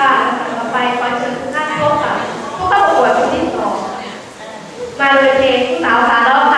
ค่ะต่อไปขอเชิญทุกท่านพบกับผู้เข้าประกวดที่สองมาเลยเพลงสาวขาแล้ว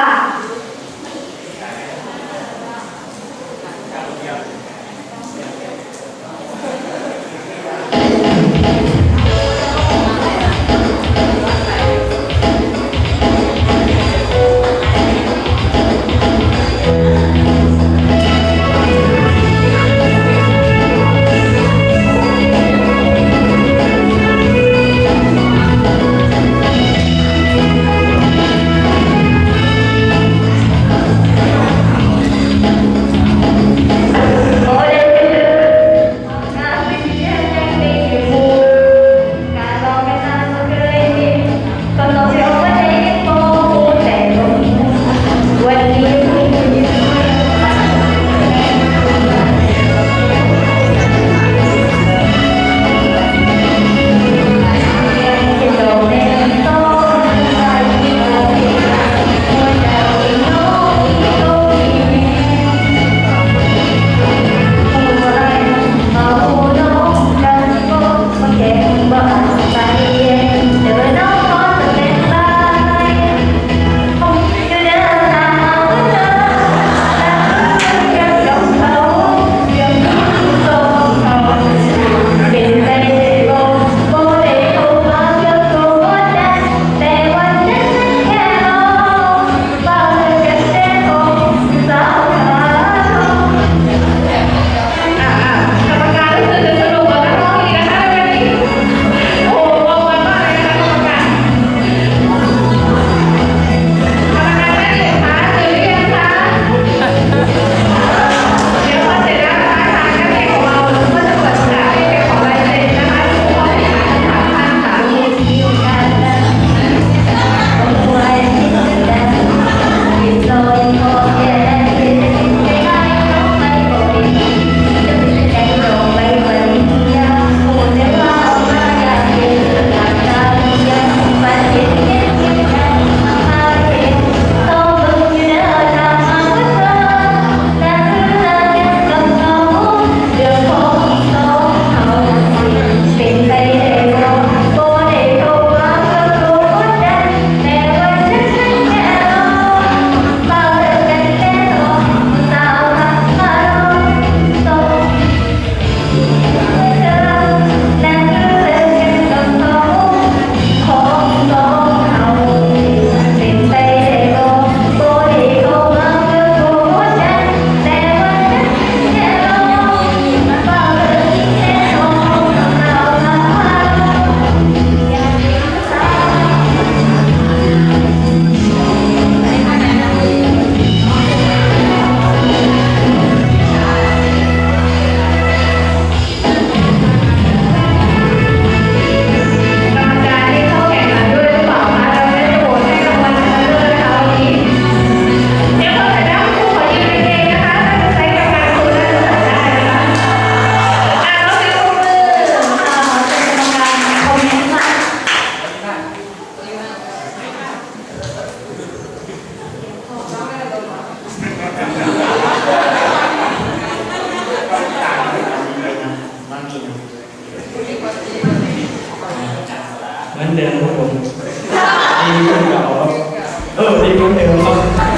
เออดีมากเลยครับ